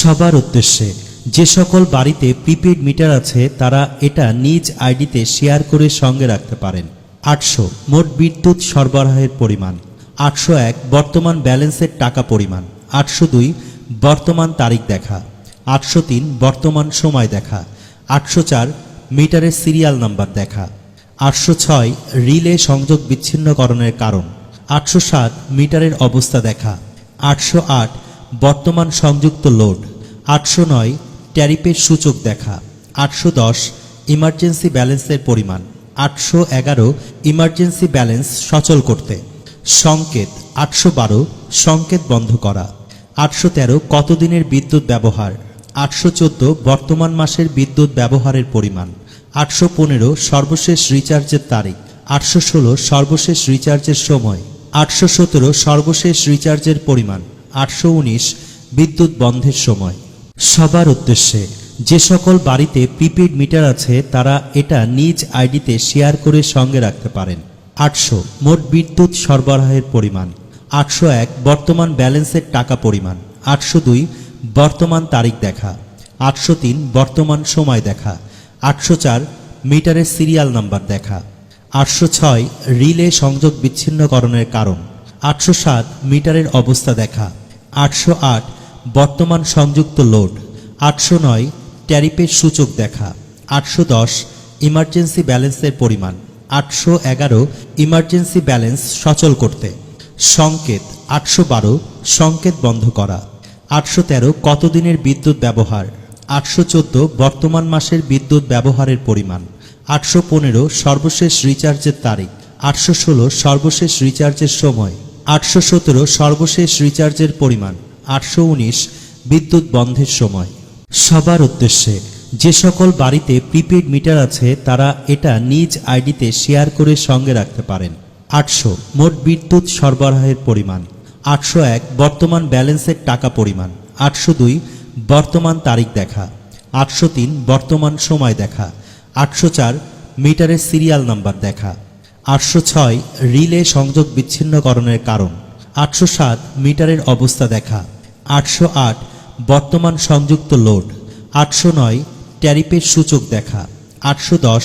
সবার উদ্দেশ্যে, যে সকল বাড়িতে প্রিপেড মিটার আছে, তারা এটা নিজ আইডিতে শেয়ার করে সঙ্গে রাখতে পারেন। আটশো, মোট বিদ্যুৎ সরবরাহের পরিমাণ। আটশো এক, বর্তমান ব্যালেন্সের টাকা পরিমাণ। আটশো দুই, বর্তমান তারিখ দেখা। আটশো তিন, বর্তমান সময় দেখা। আটশো চার, মিটারের সিরিয়াল নাম্বার দেখা। আটশো ছয়, রিলে সংযোগ বিচ্ছিন্নকরণের কারণ। আটশো সাত, মিটারের অবস্থা দেখা। আটশো আট বর্তমান সংযুক্ত লোড, আটশো নয় ট্যারিফের সূচক দেখা, আটশো দশ ইমার্জেন্সি ব্যালেন্সের পরিমাণ, আটশো এগারো ইমার্জেন্সি ব্যালেন্স সচল করতে। সংকেত, আটশো বারো সংকেত বন্ধ করা। আটশো তেরো কতদিনের বিদ্যুৎ ব্যবহার, আটশো চোদ্দ বর্তমান মাসের বিদ্যুৎ ব্যবহারের পরিমাণ, আটশো পনেরো সর্বশেষ রিচার্জের তারিখ, আটশো ষোলো সর্বশেষ রিচার্জের সময়, আটশো সতেরো সর্বশেষ রিচার্জের পরিমাণ আটশো উনিশ বিদ্যুৎ বন্ধের সময়। সবার উদ্দেশ্যে যে সকল বাড়িতে প্রিপেড মিটার আছে, তারা এটা নিজ আইডিতে শেয়ার করে সঙ্গে রাখতে পারেন। আটশো মোট বিদ্যুৎ সরবরাহের পরিমাণ। আটশো এক বর্তমান ব্যালেন্সের টাকা পরিমাণ। আটশো দুই বর্তমান তারিখ দেখা। আটশো তিন বর্তমান সময় দেখা। আটশো চার মিটারের সিরিয়াল নাম্বার দেখা। আটশো ছয় রিলে সংযোগ বিচ্ছিন্নকরণের কারণ। আটশো সাত মিটারের অবস্থা দেখা। আটশো আট, বর্তমান সংযুক্ত লোড। আটশো নয়, ট্যারিফের সূচক দেখা। আটশো দশ, ইমার্জেন্সি ব্যালেন্সের পরিমাণ। আটশো এগারো, ইমার্জেন্সি ব্যালেন্স সচল করতে। সংকেত, আটশো বারো, সংকেত বন্ধ করা। আটশো তেরো, কতদিনের বিদ্যুৎ ব্যবহার। আটশো চোদ্দ, বর্তমান মাসের বিদ্যুৎ ব্যবহারের পরিমাণ। আটশো পনেরো, সর্বশেষ রিচার্জের তারিখ। আটশো ষোলো, সর্বশেষ রিচার্জের সময়। আটশো সতেরো সর্বশেষ রিচার্জের পরিমাণ আটশো উনিশ বিদ্যুৎ বন্ধের সময়। সবার উদ্দেশ্যে যে সকল বাড়িতে প্রিপেড মিটার আছে, তারা এটা নিজ আইডিতে শেয়ার করে সঙ্গে রাখতে পারেন। আটশো মোট বিদ্যুৎ সরবরাহের পরিমাণ। আটশো এক বর্তমান ব্যালেন্সের টাকা পরিমাণ। আটশো দুই বর্তমান তারিখ দেখা। আটশো তিন বর্তমান সময় দেখা। আটশো চার মিটারের সিরিয়াল নাম্বার দেখা। আটশো ছয় রিলে সংযোগ বিচ্ছিন্নকরণের কারণ। আটশো সাত মিটারের অবস্থা দেখা। আটশো আট বর্তমান সংযুক্ত লোড। আটশো নয় ট্যারিফের সূচক দেখা। আটশো দশ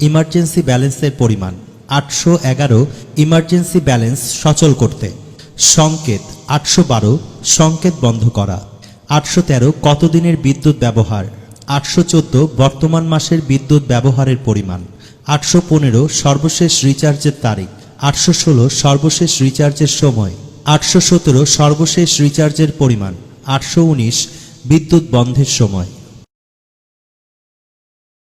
ইমার্জেন্সি ব্যালেন্সের পরিমাণ। আটশো এগারো ইমার্জেন্সি ব্যালেন্স সচল করতে। সংকেত। আটশো বারো সংকেত বন্ধ করা। আটশো তেরো কতদিনের বিদ্যুৎ ব্যবহার। আটশো চোদ্দ বর্তমান মাসের বিদ্যুৎ ব্যবহারের পরিমাণ। আটশো পনেরো সর্বশেষ রিচার্জের তারিখ। আটশো ষোলো সর্বশেষ রিচার্জের সময়। আটশো সতেরো সর্বশেষ রিচার্জের পরিমাণ। আটশো উনিশ বিদ্যুৎ বন্ধের সময়।